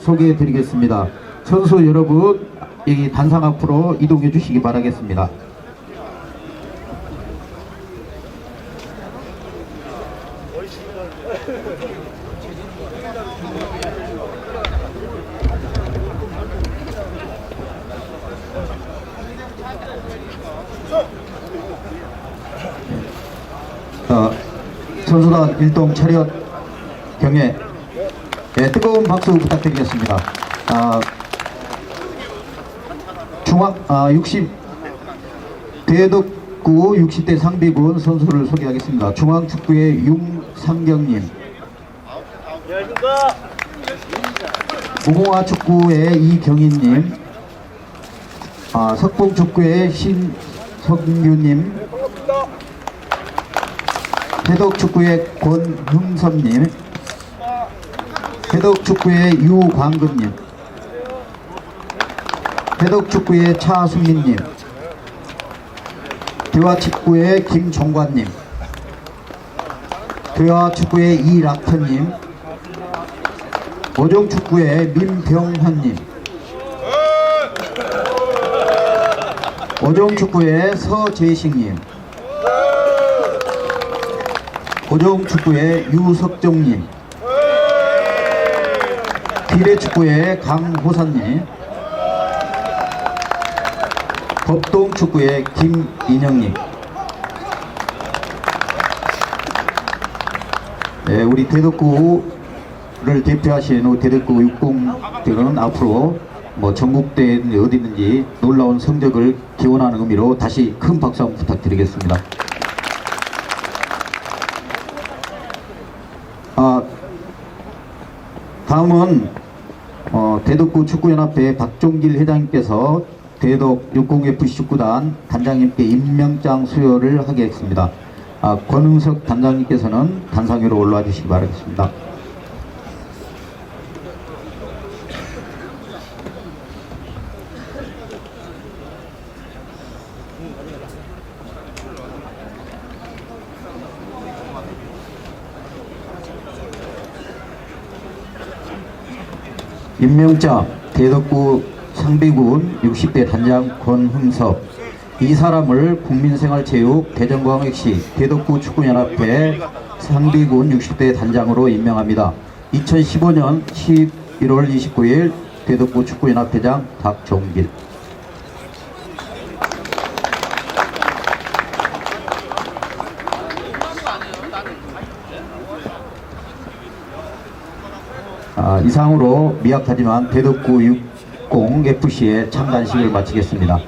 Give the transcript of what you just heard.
소개해 드리겠습니다. 선수 여러분, 여기 단상 앞으로 이동해 주시기 바라겠습니다. 자, 선수단 일동 차렷 경례 예, 뜨거운 박수 부탁드리겠습니다. 아, 중앙 아, 60 대덕구 60대 상비군 선수를 소개하겠습니다. 중앙축구의 윤상경님, 무공화 축구의 이경희님, 아, 석봉축구의 신성규님, 대덕축구의 권흥섭님, 대덕축구의 유광근님, 대덕축구의 차수민님, 대화축구의 김종관님, 대화축구의 이락현님, 오정축구의 민병환님, 오정축구의 서재식님, 고정축구의 유석정님, 비례축구의 강호사님, 법동축구의 김인영님, 네, 우리 대덕구를 대표하시는 대덕구 육공들은 앞으로 뭐 전국대회 어디 있는지 놀라운 성적을 기원하는 의미로 다시 큰 박수 한번 부탁드리겠습니다. 아, 다음은 어, 대덕구 축구연합회 박종길 회장님께서 대덕 60FC 축구단 단장님께 임명장 수여를 하겠습니다. 아, 권흥석 단장님께서는 단상 위로 올라와 주시기 바라겠습니다. 임명자 대덕구 상비군 60대 단장 권흥섭 이 사람을 국민생활체육 대전광역시 대덕구 축구연합회 상비군 60대 단장으로 임명합니다. 2015년 11월 29일 대덕구 축구연합회장 박종길 아, 이상으로 미약하지만 대덕구 60FC의 창단식을 마치겠습니다.